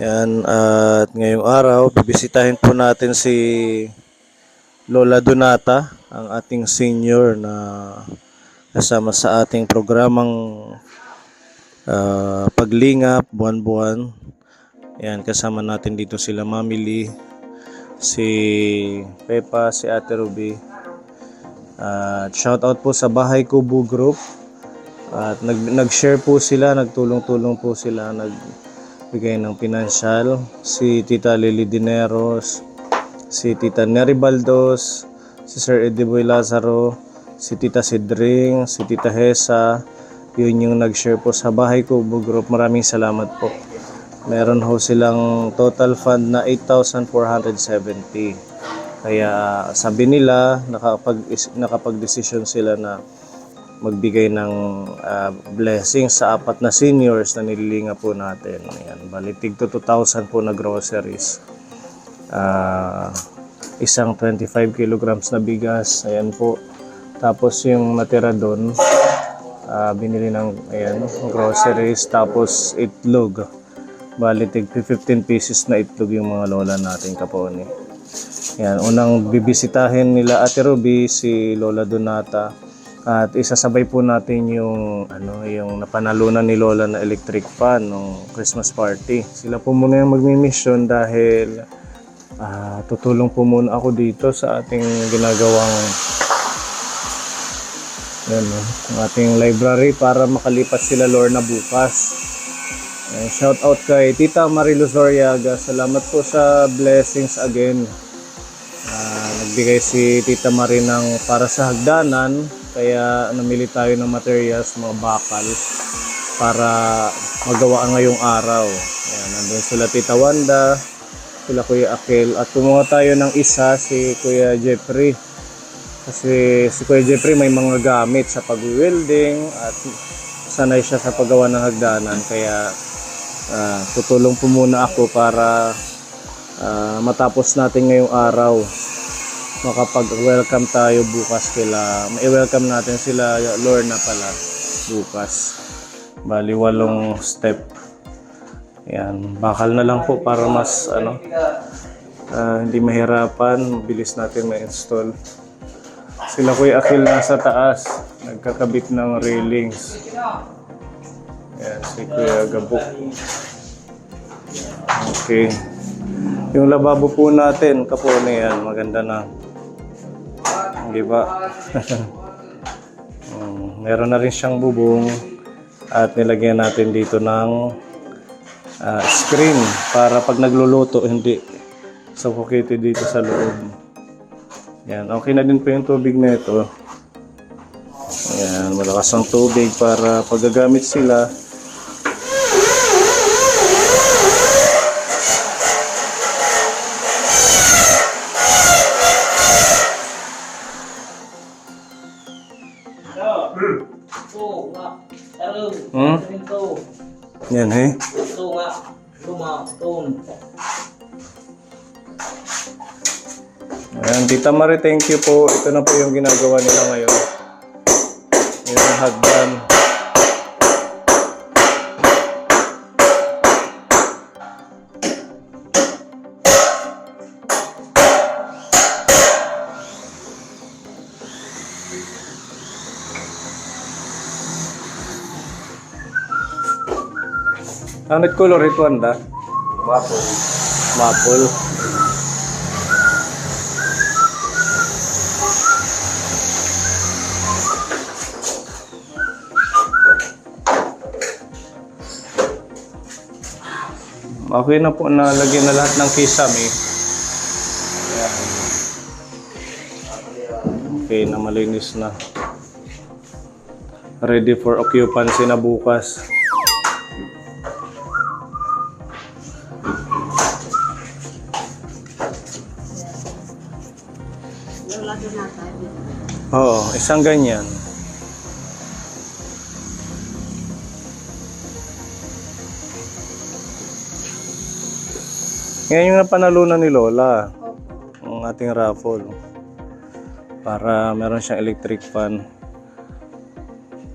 Yan, at ngayong araw, bibisitahin po natin si Lola Donata, ang ating senior na kasama sa ating programang ah, paglingap buwan-buwan. Yan, kasama natin dito sila Mami Lee, si Pepa, si Ate Ruby. At shout out po sa Bahay Kubo Group. At nag, nag-share po sila, nagtulong-tulong po sila, nagbigay ng pinansyal. Si Tita Lily Dineros, si Tita Neri Baldos, si Sir Eddie Boy Lazaro, si Tita Sidring, si Tita Hesa. Yun yung nag-share po sa Bahay Kubo Group. Maraming salamat po. Meron ho silang total fund na 8,470. Kaya sabi nila, nakapag, nakapag-desisyon sila na magbigay ng ah, blessing sa apat na seniors na nililinga po natin. Ayan, balitig to 2,000 po na groceries. Ah, isang 25 kilograms na bigas. Ayan po. Tapos yung natira doon, ah, binili ng ayan, groceries. Tapos itlog. Balitig 15 pieces na itlog yung mga lola natin kaponi. Yan, unang bibisitahin nila Ate Ruby si Lola Donata at isasabay po natin yung ano yung napanalunan ni Lola na electric fan nung Christmas party. Sila po muna yung magmi-mission dahil ah, tutulong po muna ako dito sa ating ginagawang no, ang ating library para makalipat sila Lorna bukas. Eh, shout out kay Tita Mariluz Loriaga. Salamat po sa blessings again. Ah, nagbigay si Tita Marie ng para sa hagdanan. Kaya namili tayo ng materials, mga bakal para magawa ngayong araw. Ayan, nandun sila Tita Wanda, sila Kuya Akil. At kumuha tayo ng isa, si Kuya Jeffrey. Kasi si Kuya Jeffrey may mga gamit sa pag-welding at sanay siya sa paggawa ng hagdanan. Kaya ah, tutulong po muna ako para ah, matapos natin ngayong araw. Makapag-welcome tayo bukas kila. May-welcome natin sila Lorna pala bukas. Bali walong step. Yan, bakal na lang po para mas ano ah, hindi mahirapan, bilis natin ma-install. Sila Kuya Akil nasa taas, nagkakabit ng railings. Yan, si Kuya Gabok. Okay. Yung lababo po natin, kapone yan, maganda na. Di ba? Mm, meron na rin siyang bubong at nilagyan natin dito ng ah, screen para pag nagluluto hindi suffocated dito sa loob. Yan, okay na din po yung tubig na ito. Ayan, malakas ang tubig para pag gagamit sila, Ito nga. Tarong. Hmm? Ito. yan eh. Ito nga. Ayan, Tita Marie, thank you po. Ito na po yung ginagawa nila ngayon. Yung hagdan. Anit color ito anda? Mapo. Maple. Okay na po na lagyan na lahat ng kisame. Ayan. Okay na malinis na. Ready for occupancy na bukas. Oo, isang ganyan. Ngayon yung napanalunan ni Lola. Ang ating raffle. Para meron siyang electric fan.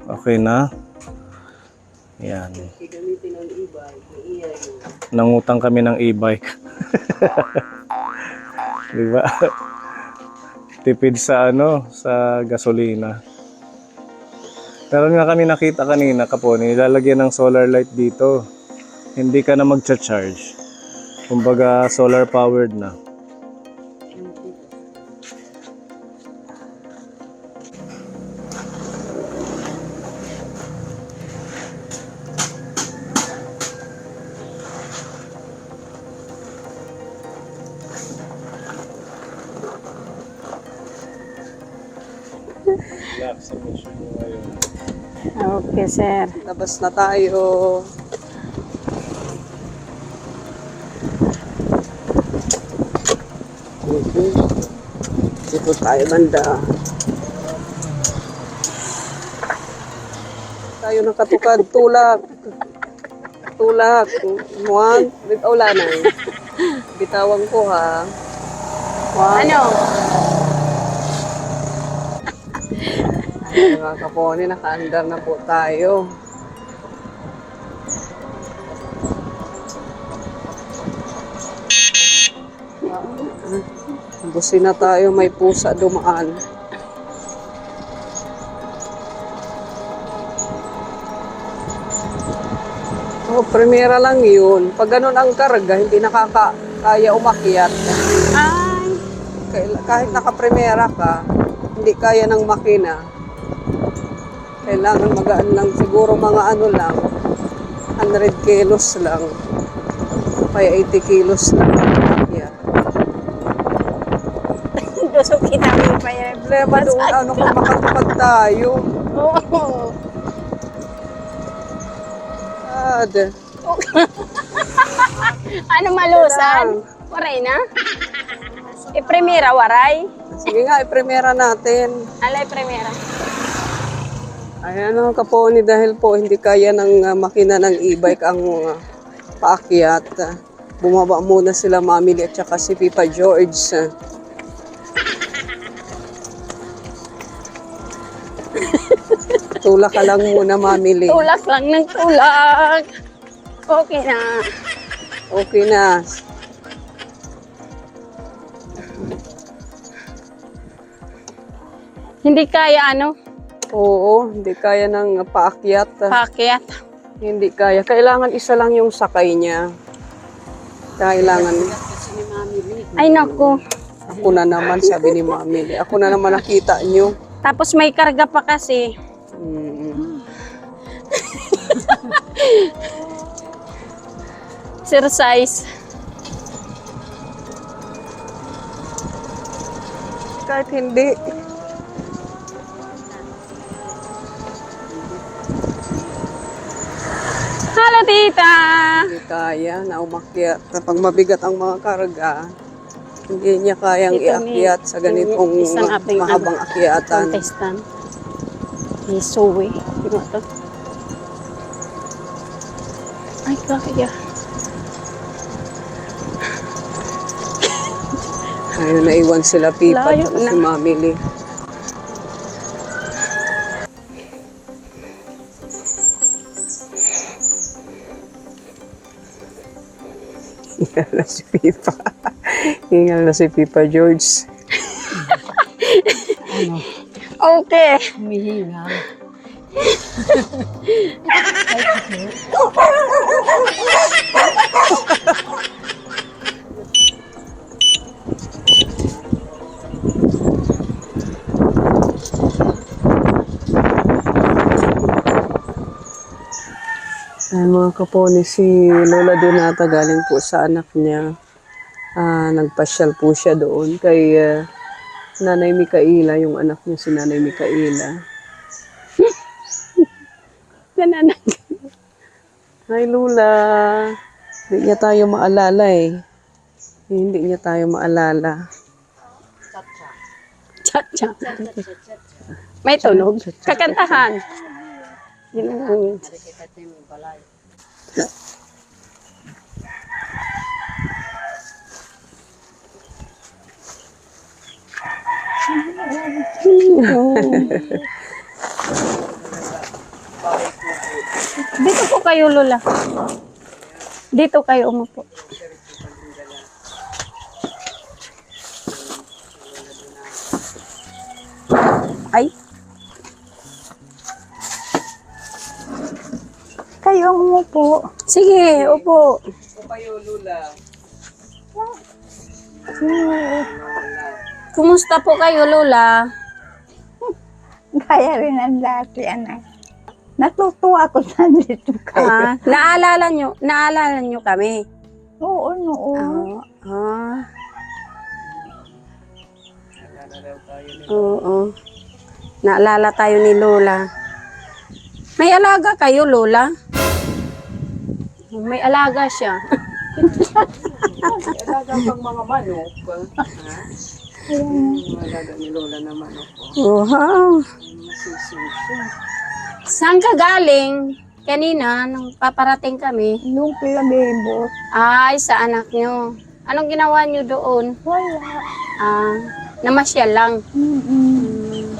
Okay na. Yan. Nangutang kami ng e-bike. Di ba? Tipid sa ano, sa gasolina. Pero nga kami nakita kanina kapo, nilalagyan ng solar light dito. Hindi ka na magcha-charge. Kumbaga solar powered na. Sir. Labas na tayo. Dito tayo banda. Tayo nakatukad. Tulak. Tulak. One. Bitaw na. Bitawan ko ha. One. Ano? Mga kaponi, naka-andar na po tayo. Busi na tayo, may pusa dumaan. Oh, premiera lang yun. Pag ganun ang karga, hindi nakakaya umakyat. Ay, kahit nakapremera ka, hindi kaya ng makina. Kailangan magaan lang, siguro mga ano lang, 100 kilos lang. Kaya 80 kilos lang. Gusukin namin pa yan. Problema doon, ano kung makatupad tayo. Oo. Ad. Ano malusan? Waray na? I-primera, waray? Sige nga, ipremera natin. Alay, primera. Ayan ang kaponi dahil po hindi kaya ng uh, makina ng e-bike ang uh, paakyat. Uh, bumaba muna sila Mamili at saka si Pipa George. Uh, Tulak ka lang muna, Mamili. Tulak lang ng tulak. Okay na. Okay na. Hindi kaya ano, Oo, hindi kaya ng paakyat. Pakyat. hindi kaya. Kailangan isa lang yung sakay niya. Kailangan. Ay naku. Ako na naman, sabi ni Mamili. Ako na naman nakita niyo. Tapos may karga pa kasi. Mm. Exercise. Kahit hindi. Hello, tita. Hindi kaya na umakyat. Kapag mabigat ang mga karga, hindi niya kayang Ito ni- iakyat sa ganitong isang ating mahabang akyatan. Contestant. Zoe. Di ba ito? Ay, kaya. Ayun, naiwan sila Pipa Layo at si. Mamili. Hingal na si Pipa. Hingal na si Pipa George. Okay. Ay, mga kaponi, si Lola Donata galing po sa anak niya. Ah, nagpasyal po siya doon kay ah, Nanay Mikaela, yung anak niya si Nanay Mikaela. Nananag. Hi Lula, hindi niya tayo maalala eh. Hindi niya tayo maalala. Cha-cha. May tunog. Kakantahan. Yun lang yun. Dito po kayo, Lola. Dito kayo umupo. Ay. Kayo umupo. Sige, upo. kayo, Lula. Kumusta po kayo, Lola? Kaya rin ang dati, anak. Natutuwa ako sa dito kayo. Ah, naalala nyo, naalala nyo kami. Oo, oo. Ah. ah. Oo. Naalala tayo ni Lola. May alaga kayo, Lola? May alaga siya. Alaga pang mga manok. Ha? Alaga ni Lola na manok. Wow. Masususo. Saan ka galing? Kanina, nung paparating kami. Yung pilabibot. Ay, sa anak nyo. Anong ginawa nyo doon? Wala. Ah, namasyal lang. Mm-mm.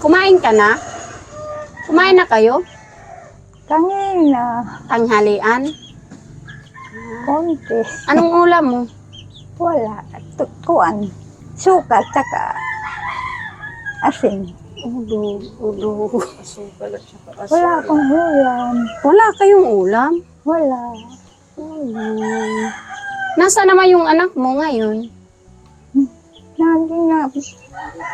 Kumain ka na? Kumain na kayo? Kanina, Tanghalian? konti. Anong ulam mo? Wala. Tukuan. Suka, tsaka asin. Ulo, ulo. Asukal at saka asin. Wala akong ulam. Wala kayong ulam? Wala. Ulo. Nasa naman yung anak mo ngayon? Nandun nga.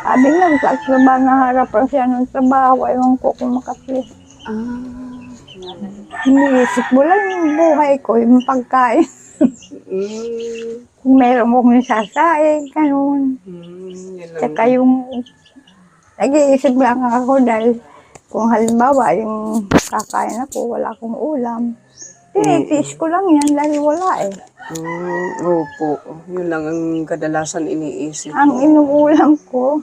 Sabi nga, sa trabaho na harapan siya ng trabaho. Ewan ko kung makapit. Ah. Iniisip mo lang yung buhay ko, yung pagkain. Mm, Kung meron mo kong sasain, ganun. mm, yun lang. Tsaka yung, nag-iisip lang ako dahil kung halimbawa yung kakain ako, wala akong ulam. Tinitiis ko lang yan dahil wala eh. Mm, opo. Yun lang ang kadalasan iniisip. Ang inuulam ko,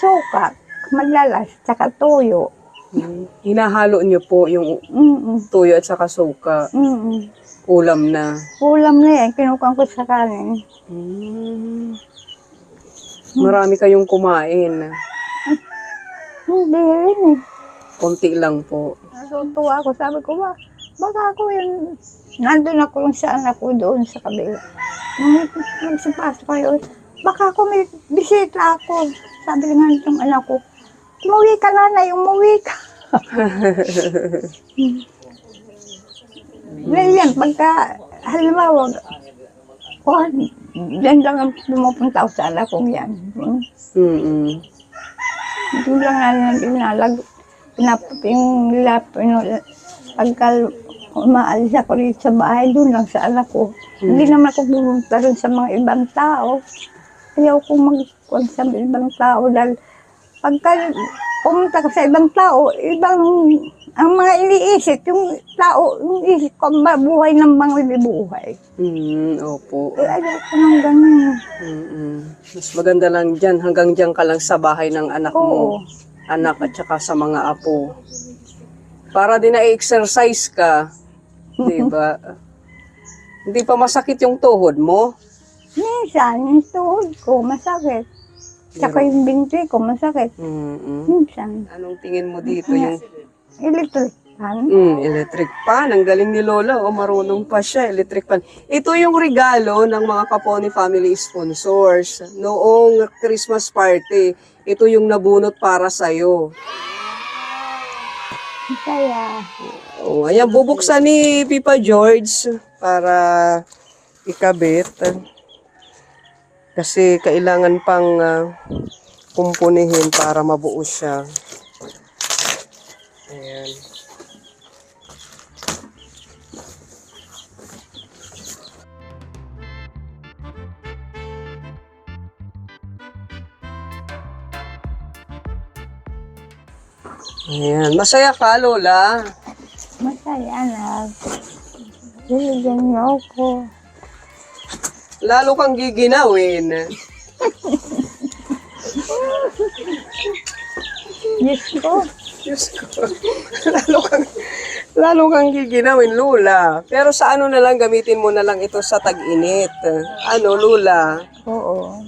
suka, madalas, tsaka tuyo. Mm, hinahalo niyo po yung Mm-mm. tuyo at saka suka. Mm-mm. Ulam na. Ulam na yan, kinukuha ko sa kanin. Mm. Marami kayong kumain. Hindi rin eh. Konti lang po. Natutuwa ako. Sabi ko, ba, baka ako yun. Nandun ako yung sa anak ko doon sa kabila. Nung nagsipasok kayo, baka ako may bisita ako. Sabi nga nitong anak ko, umuwi ka nanay, umuwi ka. Ngayon yan, pagka, halimbawa, oh, dyan lang ang pumupunta ako sa anak kong yan. Hmm. Mm-mm. Doon lang namin pinalag, pinap, yung lap, yung, pagka umaalis ako rin sa bahay, doon lang sa anak ko. Hindi naman ako pumunta rin sa mga ibang tao. Ayaw ko magkuhan sa ibang tao dahil pagka pumunta ka sa ibang tao, ibang, ang mga iniisip, yung tao, yung isip ko, ang buhay ng mga buhay. Mm, opo. Eh, ayaw ko ng ganun. Mm-mm. Mas maganda lang dyan. Hanggang dyan ka lang sa bahay ng anak mo. Oo. Anak at saka sa mga apo. Para din na-exercise ka. Di ba? Hindi pa masakit yung tuhod mo. Minsan, yung tuhod ko, masakit. Tsaka yung binti ko, masakit. Mm-mm. Minsan, Anong tingin mo dito? Yung electric fan. mm, electric pan. Ang galing ni Lola. O marunong pa siya. Electric pan. Ito yung regalo ng mga Capone family sponsors. Noong Christmas party. Ito yung nabunot para sa'yo. Kaya, Oh, ayan, bubuksan ni Pipa George para ikabit. Kasi kailangan pang ah, kumpunihin para mabuo siya. Ayan. Ayan. Masaya ka, Lola. masaya na. Binigyan niyo ako. Lalo kang giginawin. Diyos ko, Diyos ko. lalo kang, lalo kang giginawin, Lula. Pero sa ano na lang, gamitin mo na lang ito sa tag-init. Ano, Lula? Oo.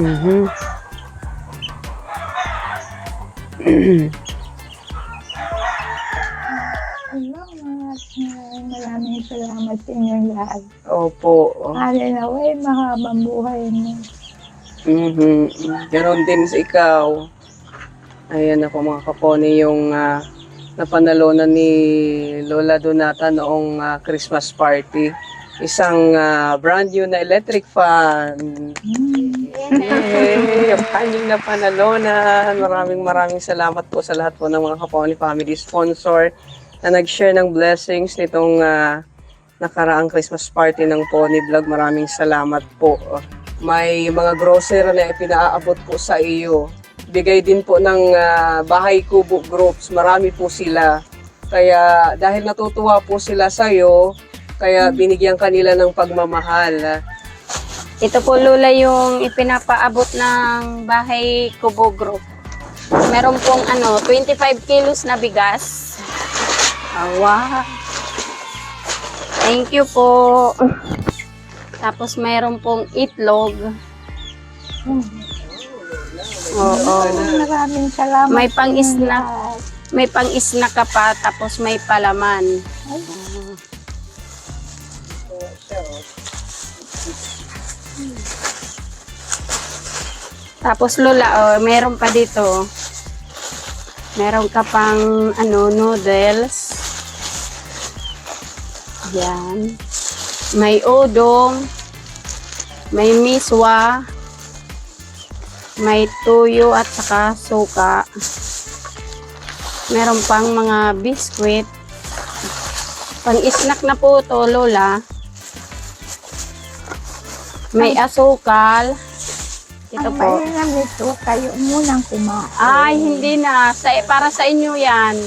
Mm-hmm. Salamat. Maraming salamat sa inyong lahat. Opo. Alinaway, mahabang buhay mo. Mhm. Ganon din sa ikaw. Ayan ako mga kapone yung ah, napanalunan ni Lola Donata noong ah, Christmas party. Isang ah, brand new na electric fan. Yay! Yung kanyang napanalunan. Maraming maraming salamat po sa lahat po ng mga kapone family sponsor na nag-share ng blessings nitong ah, nakaraang Christmas party ng Pony Vlog. Maraming salamat po. May mga grocery na ipinaabot po sa iyo. Bigay din po ng ah, Bahay Kubo Groups. Marami po sila. Kaya dahil natutuwa po sila sa iyo, kaya binigyan kanila ng pagmamahal. Ito po Lola yung ipinapaabot ng bahay Kubo Group. Meron pong ano, 25 kilos na bigas. Awa. Thank you po. Tapos meron pong itlog. Oo. Maraming salamat. May pang-snack. May pang-snack ka pa, tapos may palaman. Tapos Lola, oh, meron pa dito. Meron ka pang ano, noodles. Yan. May udong. May miswa. May tuyo at saka suka. Meron pang mga biskwit. Pang-snack na po to, Lola. May asukal. Ito po. mainam nito, kayo munang kumain. Ay, hindi na. Sa, para sa inyo yan.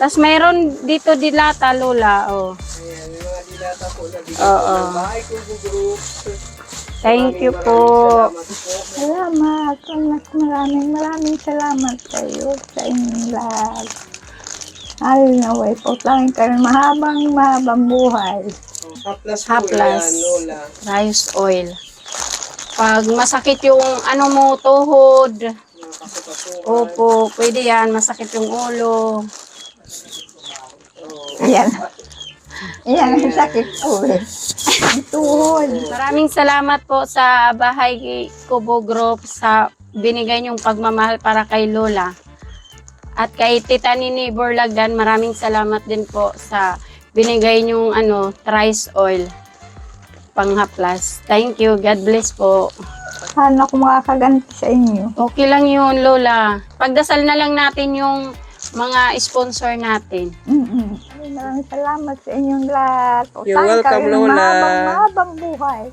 Tapos mayroon dito dilata, Lola. Oh. Ayan, yung mga dilata po na bigyan Oo. Thank you po. Salamat. Salamat. Maraming maraming salamat sa iyo, sa inyong lahat. Alinaway po tanging kayo mahabang mahabang buhay. Haplas po Haplas. yan, Lola. Rice oil. Pag masakit yung ano mo, tuhod. Nakakapasukan. Opo, pwede yan. Masakit yung ulo. Ayan. Ayan ang sakit ko eh. Ang tuhod. Maraming salamat po sa Bahay Kubo Group sa binigay niyong pagmamahal para kay Lola. At kay Tita Nini Borlagan, maraming salamat din po sa binigay niyong ano, rice oil panghaplas. Thank you. God bless po. Paano ako makakaganti sa inyo? Okay lang yun, Lola. Pagdasal na lang natin yung mga sponsor natin. Mm-mm. Maraming salamat sa inyong lahat. O, You're welcome, Lola. Mahabang, mahabang buhay.